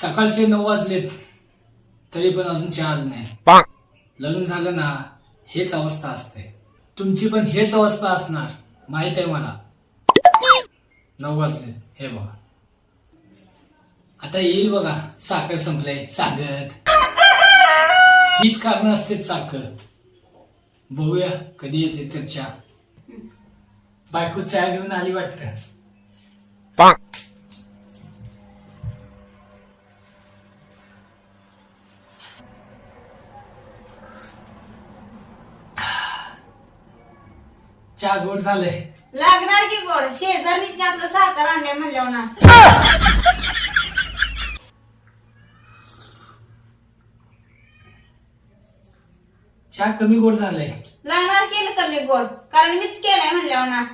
सकाळचे नऊ वाजलेत तरी पण अजून चहा नाही. लग्न झालं ना हेच अवस्था असते. तुमची पण हेच अवस्था असणार माहीत आहे मला. नऊ वाजले हे बघा. आता येईल बघा साखर संपलंय सांगत हीच कारण असते साखर. बघूया कधी येते तर चहा. बायको चहा घेऊन आली वाटतं. चहा गोड झालंय. लागणार की गोड? शेजारीच आपलं साखर आणलंय म्हणल्यावर ना. चहा कमी गोड झालंय. लागणार केलं कमी गोड? कारण मीच केलंय म्हणल्यावर ना.